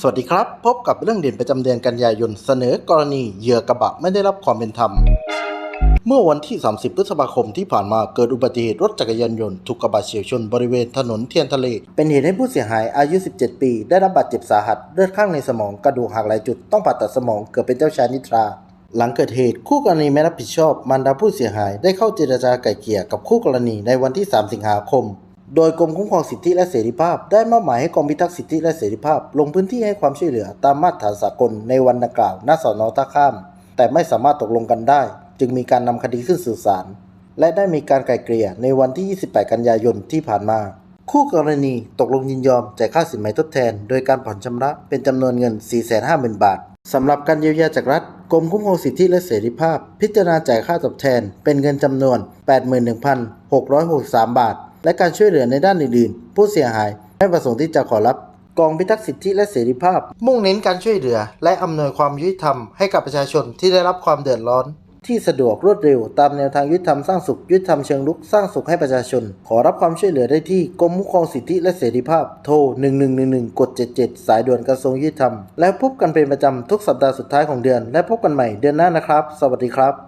สวัสดีครับ พบกับเรื่องเด่นประจำเดือนกันยายนเสนอกรณีเหยื่อกระบะไม่ได้รับความเป็นธรรม เมื่อวันที่ 30 พฤษภาคมที่ผ่านมาเกิดอุบัติเหตุรถจักรยานยนต์ถูกกระบะเฉียวชนบริเวณถนนเทียนทะเล เป็นเหตุให้ผู้เสียหายอายุ 17 ปี ได้รับบาดเจ็บสาหัสเลือดข้างในสมองกระดูกหักหลายจุดต้องผ่าตัดสมองเกือบเป็นเจ้าชายนิทราหลังเกิดเหตุคู่กรณีไม่รับผิดชอบมารดาผู้เสียหายได้เข้าเจรจาไกล่เกลี่ยกับคู่กรณีในวันที่ 3 สิงหาคม โดยกรมคุ้มครองสิทธิและเสรีภาพ ได้มอบหมายให้กองพิทักษ์สิทธิและเสรีภาพ ลงพื้นที่ให้ความช่วยเหลือตามมาตรฐานสากลในวันดังกล่าวณสอนอท่าข้าม แต่ไม่สามารถตกลงกันได้ จึงมีการนำคดีขึ้นสู่ศาลและได้มีการไกล่เกลี่ยในวันที่ 28 กันยายนที่ผ่านมา คู่กรณีตกลงยินยอมจ่ายค่าสินไหมทดแทน โดยการผ่อนชำระเป็นจำนวนเงิน 450,000 บาทสำหรับการเยียวยาจากรัฐกรมคุ้มครองสิทธิและเสรีภาพ พิจารณาจ่ายค่าตอบแทนเป็นเงินจำนวน 81,663 บาท และการช่วยเหลือในด้านอื่นๆ ผู้เสียหายไม่ประสงค์ที่จะขอรับกองพิทักษ์สิทธิและเสรีภาพ มุ่งเน้นการช่วยเหลือ และอำนวยความยุติธรรมให้กับประชาชนที่ได้รับความเดือดร้อน ที่สะดวกรวดเร็ว ตามแนวทางยุติธรรมสร้างสุขยุติธรรมเชิงลุกสร้างสุขให้ประชาชน ขอรับความช่วยเหลือได้ที่กรมคุ้มครองสิทธิและเสรีภาพ โทร 1111 กด 77 สายด่วนกระทรวงยุติธรรม แล้วพบกันเป็นประจำทุกสัปดาห์สุดท้ายของเดือน และพบกันใหม่เดือนหน้านะครับ สวัสดีครับ